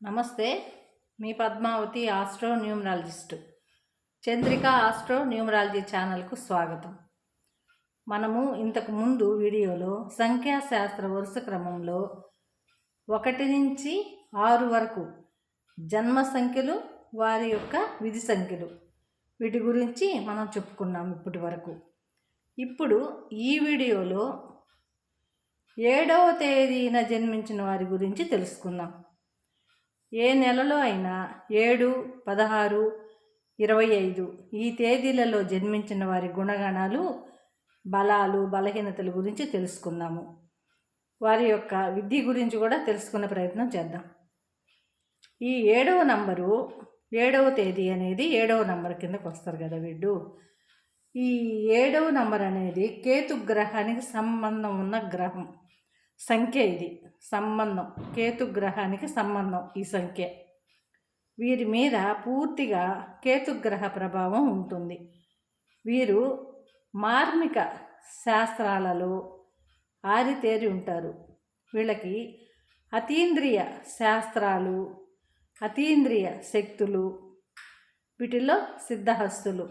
నమస్తే మీ Padmavathi astro numerologist Chandrika astro numerology ఛానల్కు స్వాగతం. మనము ఇంతకు ముందు వీడియోలో సంఖ్యాశాస్త్ర వరుస క్రమంలో ఒకటి నుంచి ఆరు వరకు జన్మ సంఖ్యలు వారి యొక్క విధి సంఖ్యలు వీటి గురించి మనం చెప్పుకున్నాం ఇప్పటి వరకు. ఇప్పుడు ఈ వీడియోలో ఏడవ తేదీన జన్మించిన వారి గురించి తెలుసుకుందాం. ఏ నెలలో అయినా ఏడు పదహారు ఇరవై ఐదు ఈ తేదీలలో జన్మించిన వారి గుణగణాలు బలాలు బలహీనతల గురించి తెలుసుకుందాము. వారి యొక్క విద్య గురించి కూడా తెలుసుకునే ప్రయత్నం చేద్దాం. ఈ ఏడవ నంబరు ఏడవ తేదీ అనేది ఏడవ నంబర్ కిందకు వస్తారు కదా వీడు ఈ ఏడవ నంబర్ అనేది కేతు గ్రహానికి సంబంధం ఉన్న గ్రహం. సంఖ్య ఇది. సంబంధం. కేతు గ్రహానికి సంబంధం ఈ సంఖ్య. వీరి మీద పూర్తిగా కేతుగ్రహ ప్రభావం ఉంటుంది. వీరు మార్మిక శాస్త్రాలలో ఆరితేరి ఉంటారు. వీళ్ళకి అతీంద్రియ శాస్త్రాలు అతీంద్రియ శక్తులు వీటిలో సిద్ధహస్తులు.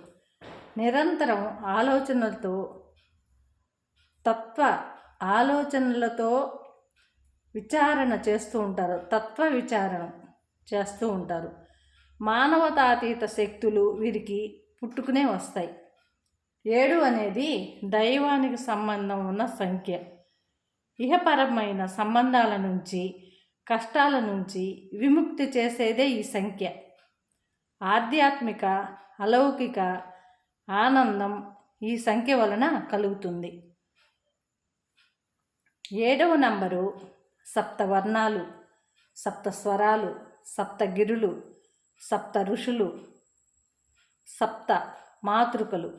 నిరంతరం ఆలోచనలతో తత్వ ఆలోచనలతో విచారణ చేస్తూ ఉంటారు. తత్వ విచారణ చేస్తూ ఉంటారు. మానవతాతీత శక్తులు వీరికి పుట్టుకునే వస్తాయి. ఏడు అనేది దైవానికి సంబంధం ఉన్న సంఖ్య. ఇహపరమైన సంబంధాల నుంచి కష్టాల నుంచి విముక్తి చేసేదే ఈ సంఖ్య. ఆధ్యాత్మిక అలౌకిక ఆనందం ఈ సంఖ్య వలన కలుగుతుంది. ఏడవ నంబరు సప్తవర్ణాలు సప్త స్వరాలు సప్తగిరులు సప్త ఋషులు సప్త మాతృకలు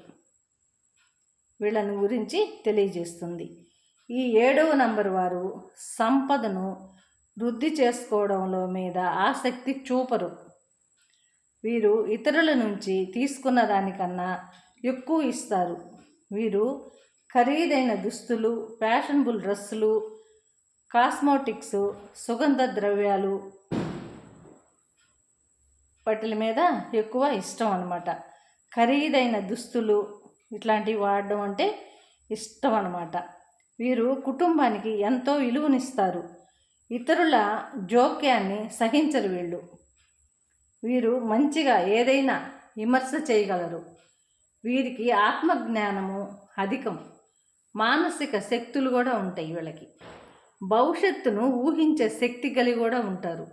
వీళ్ళని గురించి తెలియజేస్తుంది. ఈ ఏడవ నంబర్ వారు సంపదను వృద్ధి చేసుకోవడంలో మీద ఆసక్తి చూపరు. వీరు ఇతరుల నుంచి తీసుకున్న దానికన్నా ఎక్కువ ఇస్తారు. వీరు ఖరీదైన దుస్తులు ఫ్యాషనబుల్ డ్రెస్సులు కాస్మోటిక్స్ సుగంధ ద్రవ్యాలు వాటి మీద ఎక్కువ ఇష్టం అనమాట ఖరీదైన దుస్తులు ఇట్లాంటివి వాడడం అంటే ఇష్టం అనమాట వీరు కుటుంబానికి ఎంతో విలువనిస్తారు. ఇతరుల జోక్యాన్ని సహించరు వీళ్ళు. వీరు మంచిగా ఏదైనా విమర్శ చేయగలరు. వీరికి ఆత్మజ్ఞానము అధికం. మానసిక శక్తులు కూడా ఉంటాయి వీళ్ళకి. భవిష్యత్తును ఊహించే శక్తి కలిగి కూడా ఉంటారు.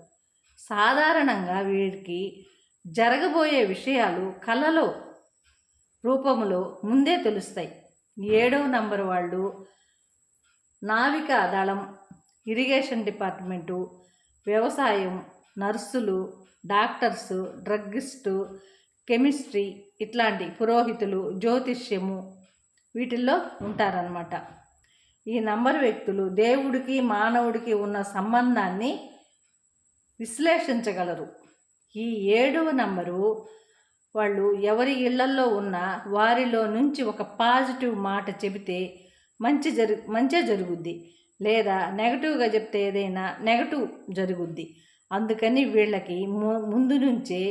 సాధారణంగా వీరికి జరగబోయే విషయాలు కళలో రూపములో ముందే తెలుస్తాయి. ఏడవ నంబర్ వాళ్ళు నావికా దళం ఇరిగేషన్ డిపార్ట్మెంటు వ్యవసాయం నర్సులు డాక్టర్సు డ్రగ్గిస్టు కెమిస్ట్రీ ఇట్లాంటి పురోహితులు జ్యోతిష్యము వీటిల్లో ఉంటారనమాట ఈ నంబర్ వ్యక్తులు దేవుడికి మానవుడికి ఉన్న సంబంధాన్ని విశ్లేషించగలరు. ఈ ఏడవ నంబరు వాళ్ళు ఎవరి ఇళ్ళల్లో ఉన్న వారిలో నుంచి ఒక పాజిటివ్ మాట చెబితే మంచి జరు మంచే జరుగుద్ది. లేదా నెగటివ్గా చెప్తే ఏదైనా నెగటివ్ జరుగుద్ది. అందుకని వీళ్ళకి ముందు నుంచే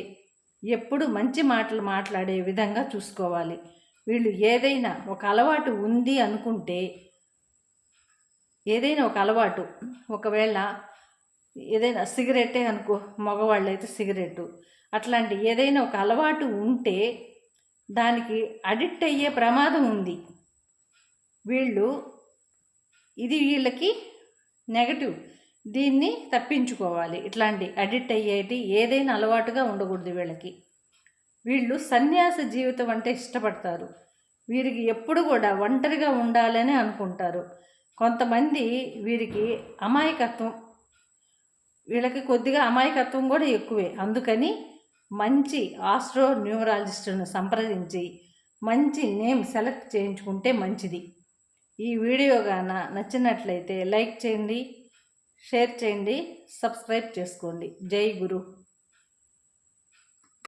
ఎప్పుడు మంచి మాటలు మాట్లాడే విధంగా చూసుకోవాలి. వీళ్ళు ఏదైనా ఒక అలవాటు ఉంది అనుకుంటే ఏదైనా ఒక అలవాటు ఒకవేళ ఏదైనా సిగరెట్టే అనుకో మగవాళ్ళు అయితే సిగరెట్టు అట్లాంటి ఏదైనా ఒక అలవాటు ఉంటే దానికి అడిక్ట్ అయ్యే ప్రమాదం ఉంది. వీళ్ళు ఇది వీళ్ళకి నెగటివ్. దీన్ని తప్పించుకోవాలి. ఇట్లాంటి అడిక్ట్ అయ్యేటి ఏదైనా అలవాటుగా ఉండకూడదు వీళ్ళకి. వీళ్ళు సన్యాస జీవితం అంటే ఇష్టపడతారు. వీరికి ఎప్పుడు కూడా ఒంటరిగా ఉండాలని అనుకుంటారు. కొంతమంది వీరికి అమాయకత్వం వీళ్ళకి కొద్దిగా అమాయకత్వం కూడా ఎక్కువే. అందుకని మంచి ఆస్ట్రో న్యూమరాలజిస్టును సంప్రదించి మంచి నేమ్ సెలెక్ట్ చేయించుకుంటే మంచిది. ఈ వీడియో గాన నచ్చినట్లయితే లైక్ చేయండి షేర్ చేయండి సబ్స్క్రైబ్ చేసుకోండి. జై గురు.